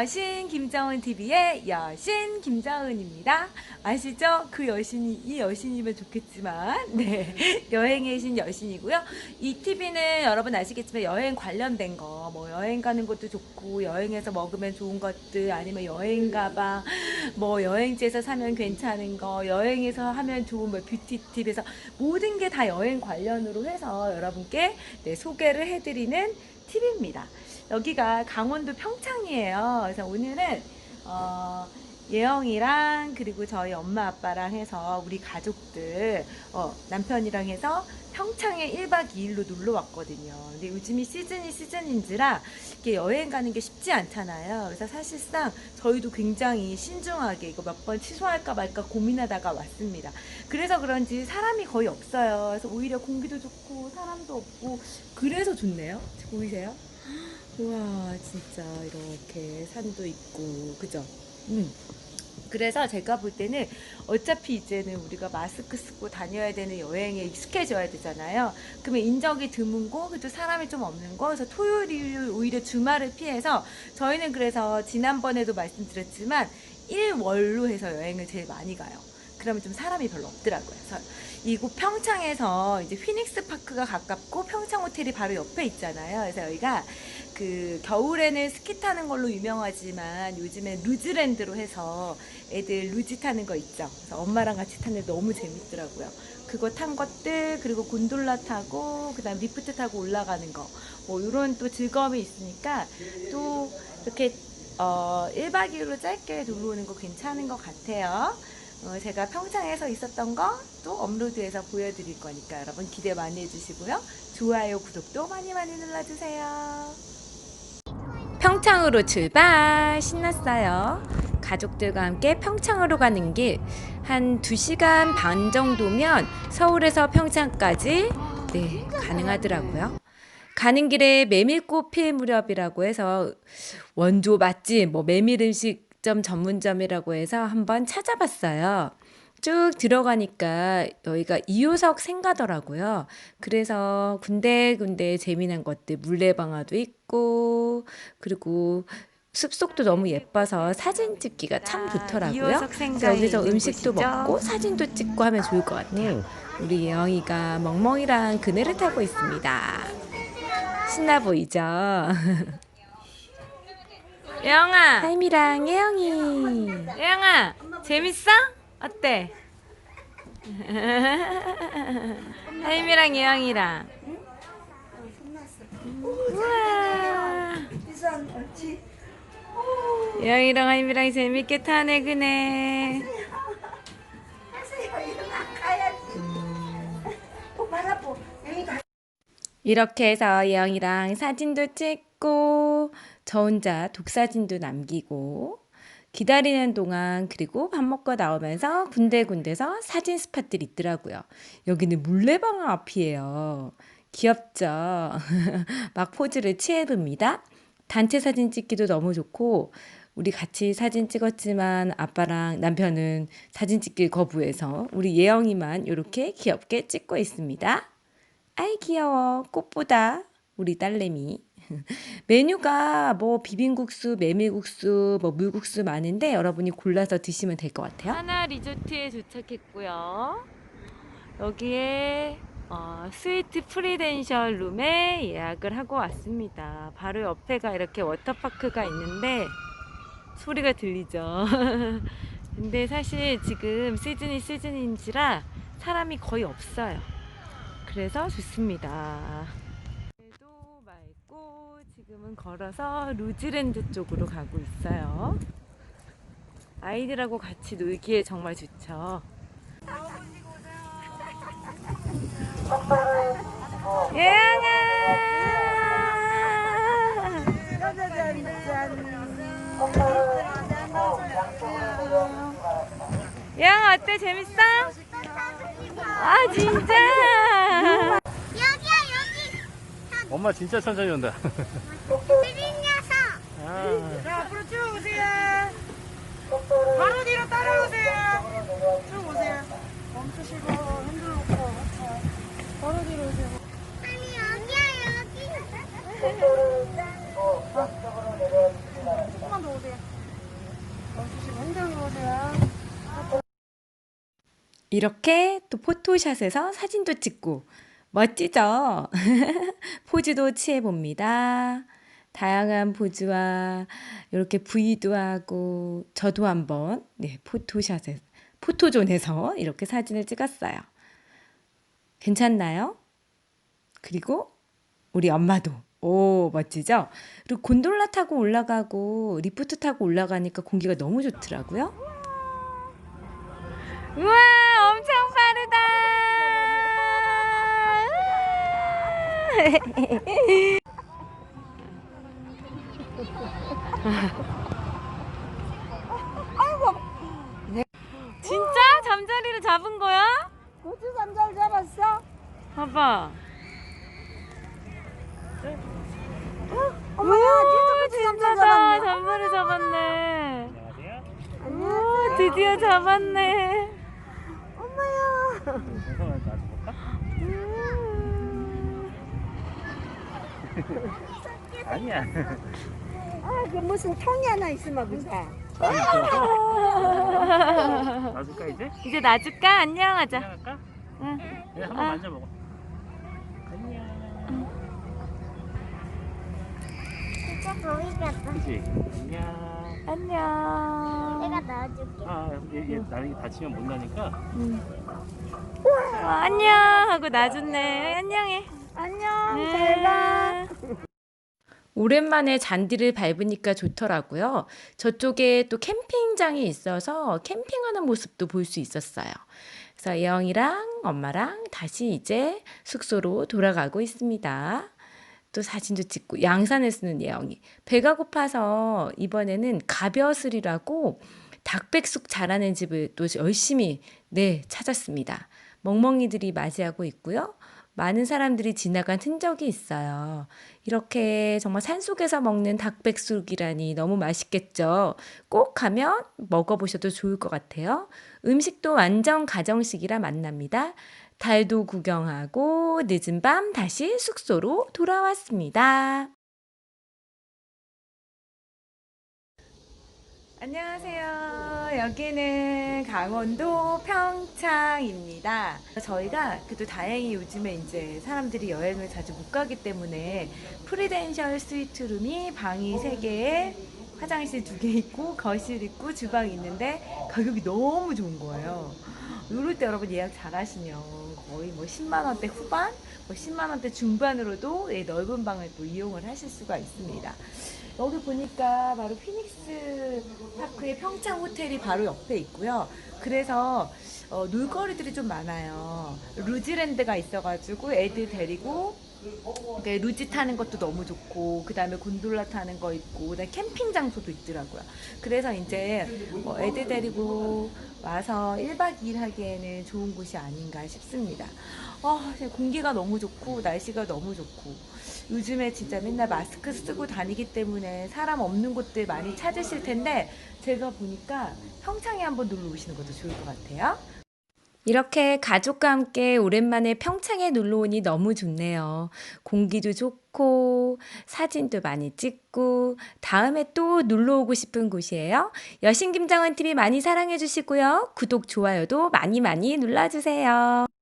여신 김정은 TV의 여신 김정은입니다. 아시죠? 그 여신이 이 여신이면 좋겠지만 네 여행의 신 여신이고요. 이 TV는 여러분 아시겠지만 여행 관련된 거 뭐 여행 가는 것도 좋고 여행에서 먹으면 좋은 것들 아니면 여행 가방 뭐 여행지에서 사면 괜찮은 거 여행에서 하면 좋은 뭐 뷰티 팁에서 모든 게 다 여행 관련으로 해서 여러분께 네, 소개를 해드리는 팁입니다. 여기가 강원도 평창이에요. 그래서 오늘은 어, 예영이랑 그리고 저희 엄마 아빠랑 해서 우리 가족들 어, 남편이랑 해서 평창에 1박 2일로 놀러 왔거든요. 근데 요즘이 시즌이 시즌인지라 이렇게 여행 가는 게 쉽지 않잖아요. 그래서 사실상 저희도 굉장히 신중하게 이거 몇 번 취소할까 말까 고민하다가 왔습니다. 그래서 그런지 사람이 거의 없어요. 그래서 오히려 공기도 좋고 사람도 없고 그래서 좋네요. 보이세요? 우와 진짜 이렇게 산도 있고 그죠? 음. 그래서 제가 볼 때는 어차피 이제는 우리가 마스크 쓰고 다녀야 되는 여행에 익숙해져야 되잖아요. 그러면 인적이 드문고 그래도 사람이 좀 없는 거 그래서 토요일 일요일 오히려 주말을 피해서 저희는 그래서 지난번에도 말씀드렸지만 일월로 해서 여행을 제일 많이 가요. 그러면 좀 사람이 별로 없더라고요. 그래서 이곳 평창에서 이제 휘닉스 파크가 가깝고 평창 호텔이 바로 옆에 있잖아요. 그래서 여기가 그 겨울에는 스키 타는 걸로 유명하지만 요즘엔 루즈랜드로 해서 애들 루지 타는 거 있죠. 그래서 엄마랑 같이 탔는데 너무 재밌더라고요. 그거 탄 것들 그리고 곤돌라 타고 그다음 리프트 타고 올라가는 거 뭐 이런 또 즐거움이 있으니까 또 이렇게 어 1박 2일로 짧게 놀러 오는 거 괜찮은 것 같아요. 어, 제가 평창에서 있었던 거 또 업로드해서 보여드릴 거니까 여러분 기대 많이 해주시고요. 좋아요, 구독도 많이 많이 눌러주세요. 평창으로 출발! 신났어요. 가족들과 함께 평창으로 가는 길 한 2시간 반 정도면 서울에서 평창까지 네, 가능하더라고요. 가는 길에 메밀꽃 필 무렵이라고 해서 원조 맛집 뭐 메밀 음식 점 전문점이라고 해서 한번 찾아봤어요. 쭉 들어가니까 여기가 2호석 생가더라고요. 그래서 군데군데 재미난 것들 물레방아도 있고 그리고 숲속도 너무 예뻐서 사진 찍기가 참 좋더라고요. 그래서 여기서 음식도. 먹고 사진도 찍고 하면 좋을 것 같아요. 우리 예영이가 멍멍이랑 그네를 타고 있습니다. 신나 보이죠? 예영아, 하임이랑 예영이. 예영아, 재밌어? 어때? 하임이랑 예영이랑. 우와. 예영이랑 하임이랑 재밌게 타네 그네. 이렇게 해서 예영이랑 사진도 찍고 저 혼자 독사진도 남기고 기다리는 동안 그리고 밥 먹고 나오면서 군데군데서 사진 스팟들이 있더라고요. 여기는 물레방아 앞이에요. 귀엽죠? 막 포즈를 취해봅니다. 단체 사진 찍기도 너무 좋고 우리 같이 사진 찍었지만 아빠랑 남편은 사진 찍길 거부해서 우리 예영이만 이렇게 귀엽게 찍고 있습니다. 아이 귀여워 꽃보다 우리 딸내미 메뉴가 뭐 비빔국수, 메밀국수, 뭐 물국수 많은데 여러분이 골라서 드시면 될 것 같아요. 하나 리조트에 도착했고요. 여기에 어, 스위트 프리덴셜 룸에 예약을 하고 왔습니다. 바로 옆에가 이렇게 워터파크가 있는데 소리가 들리죠. 근데 사실 지금 시즌이 시즌인지라 사람이 거의 없어요. 그래서 좋습니다. 지금은 걸어서 루즈랜드 쪽으로 가고 있어요. 아이들하고 같이 놀기에 정말 좋죠. 예영아! 예영아 어때 재밌어? 아 진짜? 여기야 여기 엄마 진짜 천천히 온다. 느린 녀석 아, 자, 앞으로 쭉 오세요. 바로 뒤로 따라오세요. 쭉 오세요. 멈추시고 핸들 놓고 바로 뒤로 오세요. 아니 여기야 여기 조금만 더 오세요. 멈추시고 흔들고 오세요. 이렇게 또 포토샷에서 사진도 찍고 멋지죠? 포즈도 취해 봅니다. 다양한 포즈와 이렇게 V도 하고 저도 한번 네, 포토샷에 포토존에서 이렇게 사진을 찍었어요. 괜찮나요? 그리고 우리 엄마도 오 멋지죠? 그리고 곤돌라 타고 올라가고 리프트 타고 올라가니까 공기가 너무 좋더라고요. 우와 엄청 빠르다. 진짜 잠자리를 잡은 거야? 고추 삼잘 잡았어? 봐봐. 어머야, 진짜 고추 진짜다. 잡았네. 잠자리 잡았네. 안녕하세요. 오, 드디어 잡았네. 놔줘볼까? 아니야. 아, 그 무슨 통이 하나 있으면 보자. 놔줄까 이제? 이제 놔줄까? 안녕하자. 안녕할까? 응. 네, 한번 아. 만져보고. 안녕. 진짜 보이겠다. 그지? 안녕. 안녕. 내가 넣어줄게. 아, 얘, 얘 나중에 다치면 못 나니까. 어, 안녕 하고 놔줬네. 안녕해. 안녕, 네. 잘 가. 오랜만에 잔디를 밟으니까 좋더라고요. 저쪽에 또 캠핑장이 있어서 캠핑하는 모습도 볼 수 있었어요. 그래서 예영이랑 엄마랑 다시 이제 숙소로 돌아가고 있습니다. 또 사진도 찍고 양산을 쓰는 예영이. 배가 고파서 이번에는 가벼슬이라고 닭백숙 잘하는 집을 또 열심히 네 찾았습니다. 멍멍이들이 맞이하고 있고요. 많은 사람들이 지나간 흔적이 있어요. 이렇게 정말 산속에서 먹는 닭백숙이라니 너무 맛있겠죠. 꼭 가면 먹어보셔도 좋을 것 같아요. 음식도 완전 가정식이라 만납니다. 달도 구경하고 늦은 밤 다시 숙소로 돌아왔습니다. 안녕하세요. 여기는 강원도 평창입니다. 저희가 그래도 다행히 요즘에 이제 사람들이 여행을 자주 못 가기 때문에 프리덴셜 스위트룸이 방이 3개에 화장실 2개 있고 거실 있고 주방 있는데 가격이 너무 좋은 거예요. 이럴 때 여러분 예약 잘 하시면 거의 뭐 10만 원대 후반, 뭐 10만 원대 중반으로도 이 넓은 방을 또 이용을 하실 수가 있습니다. 여기 보니까 바로 피닉스 파크의 평창 호텔이 바로 옆에 있고요. 그래서 어, 놀거리들이 좀 많아요. 루지랜드가 있어가지고 애들 데리고 그 루지 타는 것도 너무 좋고 그 다음에 곤돌라 타는 거 있고 그다음에 캠핑 장소도 있더라고요. 그래서 이제 뭐 애들 데리고 와서 1박 2일 하기에는 좋은 곳이 아닌가 싶습니다. 어, 공기가 너무 좋고 날씨가 너무 좋고 요즘에 진짜 맨날 마스크 쓰고 다니기 때문에 사람 없는 곳들 많이 찾으실 텐데 제가 보니까 평창에 한번 놀러 오시는 것도 좋을 것 같아요. 이렇게 가족과 함께 오랜만에 평창에 놀러 오니 너무 좋네요. 공기도 좋고, 사진도 많이 찍고, 다음에 또 놀러 오고 싶은 곳이에요. 여신 김정은 TV 많이 사랑해 주시고요. 구독, 좋아요도 많이 많이 눌러주세요.